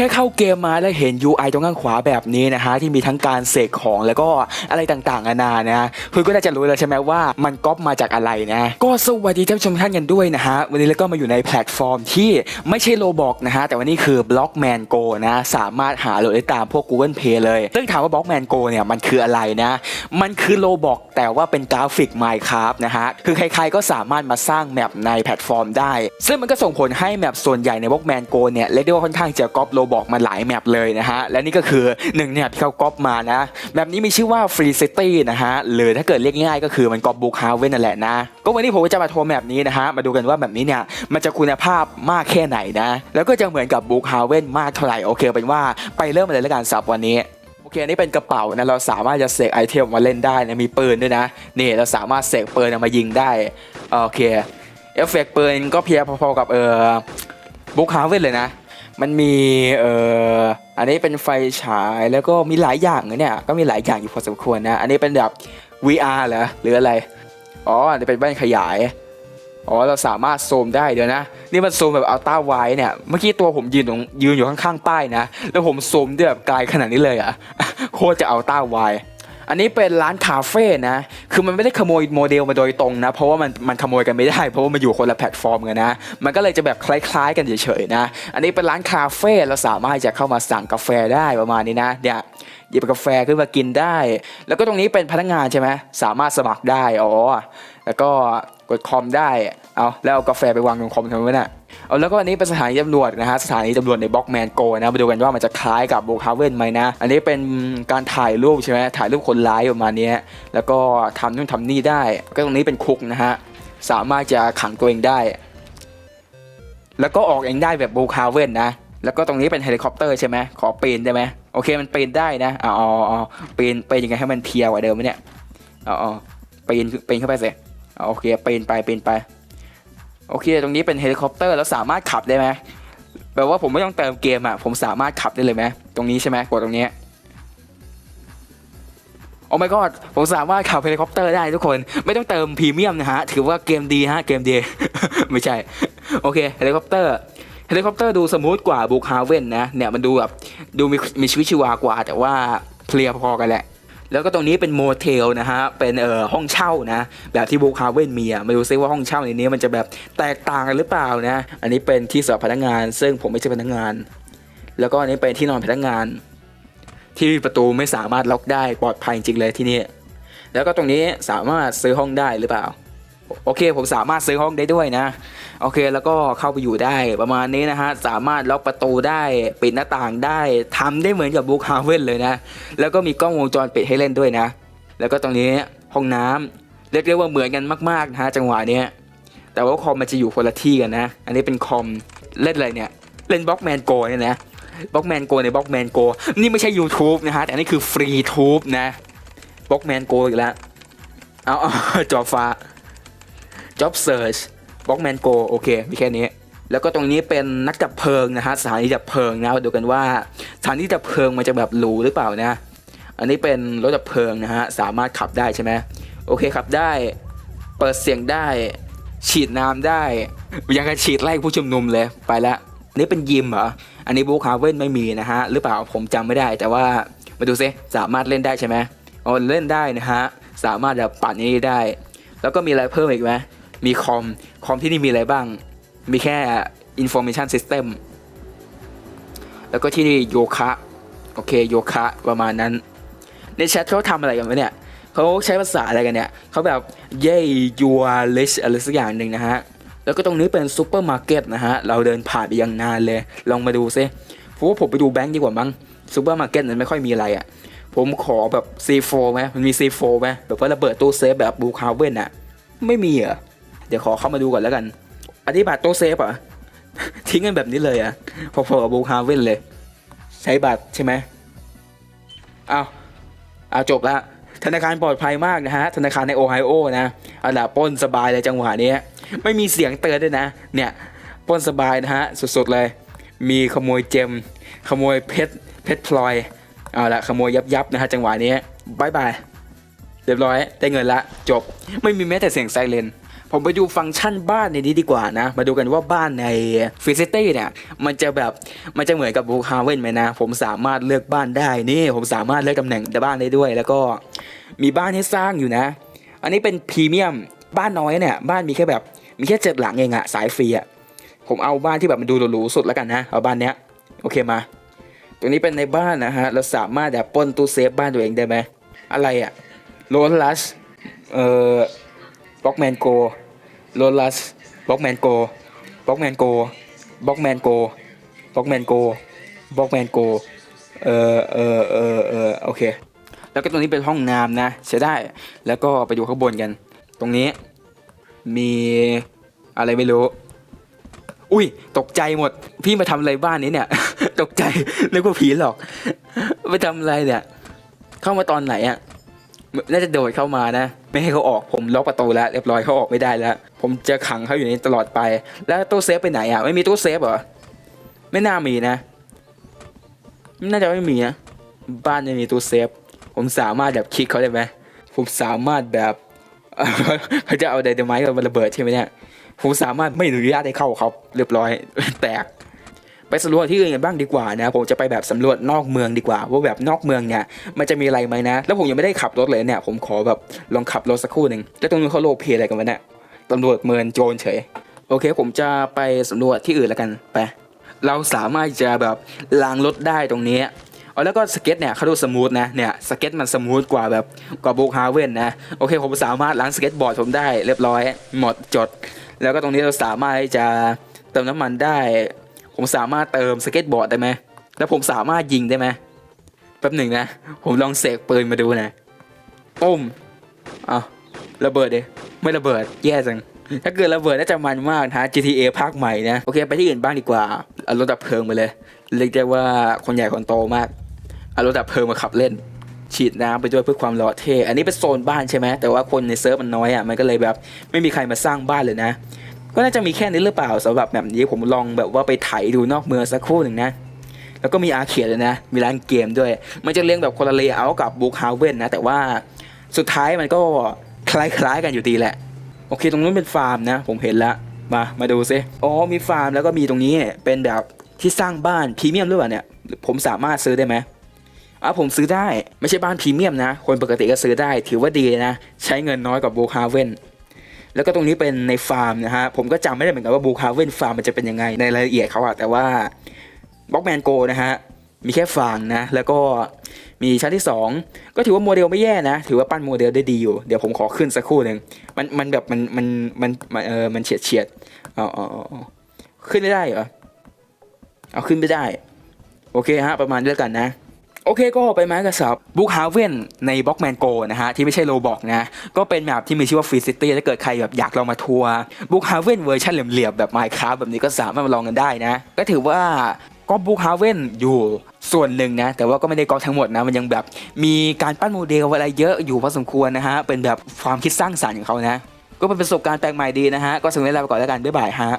ค่เข้าเกมมาแล้วเห็น UI ตรงข้างขวาแบบนี้นะฮะที่มีทั้งการเสกของแล้วก็อะไรต่างๆนานานะคุณก็น่าจะรู้แล้วใช่ไหมว่ามันก๊อปมาจากอะไรนะก็สวัสดีท่านผู้ชมท่านกันด้วยนะฮะวันนี้เราก็มาอยู่ในแพลตฟอร์มที่ไม่ใช่โลบอกนะฮะแต่วันนี้คือ Blockman Go นะสามารถหาโหลดได้ตามพวก Google Play เลยซึ่งถามว่า Blockman Go เนี่ยมันคืออะไรนะมันคือโลบอกแต่ว่าเป็นกราฟิก Minecraft นะฮะคือใครๆก็สามารถมาสร้างแมปในแพลตฟอร์มได้ ซึ่งมันก็ส่งผลให้แมปส่วนใหญ่ใน Blockman Go เนี่ยเรียกได้ว่าค่อนข้างจะก๊อปโลบอกมาหลายแมปเลยนะฮะ และนี่ก็คือหนึ่งเนี่ยที่เขาก๊อปมานะ แมปนี้มีชื่อว่า Free City นะฮะ หรือถ้าเกิดเรียกง่ายก็คือมันก๊อปบุกฮาเว่นนั่นแหละนะ ก็วันนี้ผมจะมาโทรแมปนี้นะฮะ มาดูกันว่าแบบนี้เนี่ยมันจะคุณภาพมากแค่ไหนนะ แล้วก็จะเหมือนกับบุกฮาเว่นมากเท่าไหร่ โอเคเป็นว่าไปเริ่มกันเลยแล้วกันสับวันนี้โอเคอันนี้เป็นกระเป๋านะเราสามารถจะเสกไอเทมมาเล่นได้นะมีปืนด้วยนะนี่เราสามารถเสกปืนมายิงได้โอเคเอฟเฟกต์ปืนก็เพียพอๆกับเออบุกฮาเว่นเลยนะ มันมีเอ่ออันนี้เป็นไฟฉายแล้วก็มีหลายอย่างเนี่ยก็มีหลายอย่างอยู่พอสมควรนะ อันนี้เป็นแบบ VR เหรอหรืออะไร อ๋ออันนี้เป็นแว่นขยาย อ๋อเราสามารถซูมได้เดี๋ยวนะ นี่มันซูมแบบอัลต้าไวเนี่ย เมื่อกี้ตัวผมยืนตรงยืนอยู่ข้างๆป้ายนะ แล้วผมซูมได้แบบไกลขนาดนี้เลยอะโคตรจะอัลต้าไว อันนี้เป็นร้านคาเฟ่นะ คือมันไม่ได้ขโมยโมเดลมาโดยตรงนะ เพราะว่ามันมันขโมยกันไม่ได้ เพราะว่ามันอยู่คนละแพลตฟอร์มกันนะ มันก็เลยจะแบบคล้ายๆ กันเฉยๆนะ อันนี้เป็นร้านคาเฟ่ เราสามารถจะเข้ามาสั่งกาแฟได้ประมาณนี้นะเนี่ยหยิบกาแฟขึ้นมากินได้ แล้วก็ตรงนี้เป็นพนักงานใช่ไหมสามารถสมัครได้ อ๋อ แล้วก็ กดคอมได้ เอาแล้วเอากาแฟไปวางตรงคอมทำไมวะเนี่ยเอาแล้วก็อันนี้เป็นสถานีตำรวจนะฮะสถานีตำรวจในบล็อกแมนโกนะมาดูกันว่ามันจะคล้ายกับโบคาเวนไหมนะ อันนี้เป็นการถ่ายรูปใช่ไหมถ่ายรูปคนร้ายประมาณเนี้ยแล้วก็ทำนู่นทำนี่ได้ ก็ตรงนี้เป็นคุกนะฮะสามารถจะขังตัวเองได้ แล้วก็ออกเองได้แบบโบคาเวนนะแล้วก็ตรงนี้เป็นเฮลิคอปเตอร์ใช่ไหมขอปีนได้ไหมโอเคมันปีนได้นะอ๋ออ๋อปีนปีนยังไงให้มันเพียวกว่าเดิมไหมเนี่ยอ๋อปีนปีนเข้าไปสิอ๋อ โอเคปีนไปปีนไป โอเค ตรงนี้เป็นเฮลิคอปเตอร์แล้วสามารถขับได้ไหมแปลว่าผมไม่ต้องเติมเกมอะ ผมสามารถขับได้เลยไหมตรงนี้ใช่ไหมกดตรงนี้โอ้ my god ผมสามารถขับเฮลิคอปเตอร์ได้ทุกคน ไม่ต้องเติมพรีเมียมนะฮะ ถือว่าเกมดีฮะ เกมดี ไม่ใช่ โอเคเฮลิคอปเตอร์เฮลิคอปเตอร์ดูสมูทกว่าบุกฮาเว่นนะ เนี่ยมันดูแบบดูมีมีชีวิตชีวากว่า แต่ว่าเพลียพอกันแหละ แล้วก็ตรงนี้เป็นโมเทลนะฮะ เป็นเอ่อห้องเช่านะ แบบที่บูคาเว่นมีอะมาดูซิว่าห้องเช่าในนี้มันจะแบบแตกต่างกันหรือเปล่านะ อันนี้เป็นที่สำหรับพนักงาน ซึ่งผมไม่ใช่พนักงาน แล้วก็อันนี้เป็นที่นอนพนักงาน ที่ประตูไม่สามารถล็อกได้ปลอดภัยจริงเลยที่นี่ แล้วก็ตรงนี้สามารถซื้อห้องได้หรือเปล่า โอเค ผมสามารถซื้อห้องได้ด้วยนะ โอเคแล้วก็เข้าไปอยู่ได้ประมาณนี้นะฮะ สามารถล็อกประตูได้ปิดหน้าต่างได้ทำได้เหมือนกับบุ๊คฮาเว่นเลยนะ แล้วก็มีกล้องวงจรปิดให้เล่นด้วยนะ แล้วก็ตรงนี้ห้องน้ำเรียกได้ว่าเหมือนกันมากๆนะฮะจังหวะเนี้ยแต่ว่าคอมมันจะอยู่คนละที่กันนะ อันนี้เป็นคอมเล่นอะไรเนี่ยเล่นบล็อกแมนโกเนี่ยนะบล็อกแมนโกในบล็อกแมนโกนี่ไม่ใช่ YouTube นะฮะแต่อันนี้คือฟรีทูบนะบล็อกแมนโกอีกแล้วเอาจอฟ้า Job Search บล็อกแมนโกโอเค มีแค่นี้ แล้วก็ตรงนี้เป็นนักดับเพลิงนะฮะสถานีดับเพลิงนะมาดูกันว่าสถานีดับเพลิงมันจะแบบหรูหรือเปล่านะ อันนี้เป็นรถดับเพลิงนะฮะสามารถขับได้ใช่ไหมโอเคขับได้เปิดเสียงได้ ฉีดน้ำได้ ยังกับฉีดไล่ผู้ชุมนุมเลยไปละนนี้เป็นยิมเหรออันนี้บูคาเว่นไม่มีนะฮะหรือเปล่าผมจำไม่ได้ แต่ว่ามาดูซิสามารถเล่นได้ใช่ไหมอ๋อเล่นได้นะฮะสามารถแบบปั่นนี้ได้ แล้วก็มีอะไรเพิ่มอีกไหม มีคอม คอมที่นี่มีอะไรบ้าง มีแค่ information system แล้วก็ที่นี่โยคะ โอเคโยคะประมาณนั้น ในแชทเขาทำอะไรกันวะเนี่ยเขาใช้ภาษาอะไรกันเนี่ยเขาแบบเย่ you are rich อะไรสักอย่างหนึ่งนะฮะ แล้วก็ตรงนี้เป็นซูเปอร์มาร์เก็ตนะฮะ เราเดินผ่านไปยังนานเลย ลองมาดูซิเพราะว่าผมไปดูแบงค์ดีกว่ามั้งซูเปอร์มาร์เก็ตนั้นไม่ค่อยมีอะไรอะ่ะ ผมขอแบบ C4 ไหมมันมี C4 ไหมแบบว่าระเบิดตู้เซฟแบบบูคาเว่นอะไม่มีเหรอ เดี๋ยวขอเข้ามาดูก่อนแล้วกัน อันนี้บัตรตู้เซฟอะ ทิ้งกันแบบนี้เลยอะ พอๆกับบูคาเว่นเลย ใช้บัตรใช่ไหมเอาเอาจบละธนาคารปลอดภัยมากนะฮะ ธนาคารในโอไฮโอนะเอาล่ะป้นสบายเลยจังหวะนี้ ไม่มีเสียงเตือนด้วยนะ เนี่ยป้นสบายนะฮะ สุดๆเลย มีขโมยเจม ขโมยเพชร เพชรพลอย เอาละขโมยยับยับๆนะฮะจังหวะนี้บายบาย เรียบร้อย ได้เงินละ จบ ไม่มีแม้แต่เสียงไซเรน ผมไปดูฟังก์ชันบ้านในนี้ดีกว่านะ มาดูกันว่าบ้านในฟิซิตี้เนี่ย มันจะแบบ มันจะเหมือนกับบูคาเว่นไหมนะ ผมสามารถเลือกบ้านได้ นี่ผมสามารถเลือกตำแหน่งบ้านได้ด้วย แล้วก็มีบ้านให้สร้างอยู่นะ อันนี้เป็นพรีเมียม บ้านน้อยเนี่ย บ้านมีแค่แบบ มีแค่เจ็ดหลังเองอะสายฟรีอะผมเอาบ้านที่แบบมันดูหรูๆสุดแล้วกันนะ เอาบ้านเนี้ย โอเคมา ตรงนี้เป็นในบ้านนะฮะ เราสามารถแบบป้นตู้เซฟบ้านตัวเองได้ไหม อะไรอะโรลลัสเอ่อบล็อกแมนโก โรลัสบล็อกแมนโกบล็อกแมนโกบล็อกแมนโกบล็อกแมนโกบล็อกแมนโกเออเออเออเออโอเค แล้วก็ตรงนี้เป็นห้องน้ำนะใช้ได้ แล้วก็ไปดูข้างบนกัน ตรงนี้มีอะไรไม่รู้ อุ้ย ตกใจหมด พี่มาทำอะไรบ้านนี้เนี่ย ตกใจนึกว่าผีหรอก ไปทำอะไรเนี่ย เข้ามาตอนไหนอะน่าจะโดดเข้ามานะ ไม่ให้เขาออกผมล็อกประตูแล้วเรียบร้อยเขาออกไม่ได้แล้ว ผมจะขังเขาอยู่ในนี้ตลอดไป แล้วตู้เซฟไปไหนอะไม่มีตู้เซฟเหรอไม่น่ามีนะน่าจะไม่มีนะบ้านไม่มีตู้เซฟ ผมสามารถแบบคลิกเขาได้ไหมผมสามารถแบบเขาจะเอาไดนาไมต์มาระเบิดใช่ไหมเนี่ยผมสามารถไม่อนุญาตให้เข้าครับ เรียบร้อยแตก ไปสำรวจที่อื่นกันบ้างดีกว่านะผมจะไปแบบสำรวจนอกเมืองดีกว่า ว่าแบบนอกเมืองเนี่ยมันจะมีอะไรไหมนะ แล้วผมยังไม่ได้ขับรถเลยเนี่ยผมขอแบบลองขับรถสักครู่หนึ่งแล้วตรงนู้นเขาโลเพอะไรกันวะเนี่ยตำรวจเมินโจรเฉย โอเค ผมจะไปสำรวจที่อื่นแล้วกันไปเราสามารถจะแบบล้างรถได้ตรงนี้เอาแล้วก็สเก็ตเนี่ยเขาดูสมูทนะเนี่ยสเก็ตมันสมูทกว่าแบบกว่าบุกฮาเว่นนะโอเคผมสามารถล้างสเก็ตบอร์ดผมได้เรียบร้อยหมดจด แล้วก็ตรงนี้เราสามารถที่จะเติมน้ำมันได้ ผมสามารถเติมสเก็ตบอร์ดได้ไหมแล้วผมสามารถยิงได้ไหมแป๊บหนึ่งนะ ผมลองเสกปืนมาดูนะปุ้มอ้าวระเบิดเดิไม่ระเบิดแย่จัง ถ้าเกิดระเบิดน่าจะมันมากนะ GTA ภาคใหม่นะ โอเค ไปที่อื่นบ้างดีกว่าเอารถดับเพลิงมาเลย เรียกได้ว่าคนใหญ่คนโตมากเอารถดับเพลิงมาขับเล่น ฉีดน้ำไปด้วยเพื่อความหล่อเท่ อันนี้เป็นโซนบ้านใช่ไหมแต่ว่าคนในเซิร์ฟมันน้อยอะ มันก็เลยแบบไม่มีใครมาสร้างบ้านเลยนะ ก็น่าจะมีแค่นี้หรือเปล่าสำหรับแบบนี้ผมลองแบบว่าไปไถดูนอกเมืองสักครู่หนึ่งนะแล้วก็มีอาร์เคดเลยนะ มีร้านเกมด้วย มันจะเลี้ยงแบบคนละเลเยอร์กับบุ๊กฮาวเว่นนะ แต่ว่าสุดท้ายมันก็คล้ายๆกันอยู่ดีแหละ โอเค ตรงนู้นเป็นฟาร์มนะ ผมเห็นแล้ว มา มาดูซิ อ๋อ มีฟาร์มแล้วก็มีตรงนี้เป็นแบบที่สร้างบ้านพรีเมียมหรือเปล่าเนี่ย ผมสามารถซื้อได้ไหมอะผมซื้อได้ ไม่ใช่บ้านพรีเมียมนะ คนปกติก็ซื้อได้ ถือว่าดีนะ ใช้เงินน้อยกว่าบุ๊กฮาวเว่น แล้วก็ตรงนี้เป็นในฟาร์มนะฮะ ผมก็จำไม่ได้เหมือนกันว่าบูคาเว่นฟาร์มมันจะเป็นยังไงในรายละเอียดเขาอะแต่ว่าบล็อกแมนโกนะฮะ มีแค่ฟางนะ แล้วก็มีชั้นที่ 2 ก็ถือว่าโมเดลไม่แย่นะ ถือว่าปั้นโมเดลได้ดีอยู่ เดี๋ยวผมขอขึ้นสักครู่หนึ่งมันมันแบบมันมันมันเออมันเฉียดเฉียดอ๋ออ๋ออ๋อขึ้นไม่ได้เหรอ เอาขึ้นไม่ได้ โอเคฮะ ประมาณนี้แล้วกันนะ โอเคก็ไปไม้กระสับบุ๊กฮาเว่นในบล็อกแมนโกนะฮะที่ไม่ใช่โลบอกนะ ก็เป็นแบบที่มีชื่อว่าฟรีซิตี้ถ้าเกิดใครแบบอยากลองมาทัวร์บุ๊กฮาเว่นเวอร์ชันเหลี่ยมๆแบบ Minecraft แบบนี้ก็สามารถมาลองกันได้นะ ก็ถือว่าก็บุ๊กฮาเว่นอยู่ส่วนหนึ่งนะ แต่ว่าก็ไม่ได้ก็ทั้งหมดนะ มันยังแบบมีการปั้นโมเดลอะไรเยอะอยู่พอสมควรนะฮะเป็นแบบความคิดสร้างสรรค์ของเขานะ ก็เป็นประสบการณ์แปลกใหม่ดีนะฮะก็สำหรับเวลาไปก่อนแล้วกันบ๊ายบายฮะ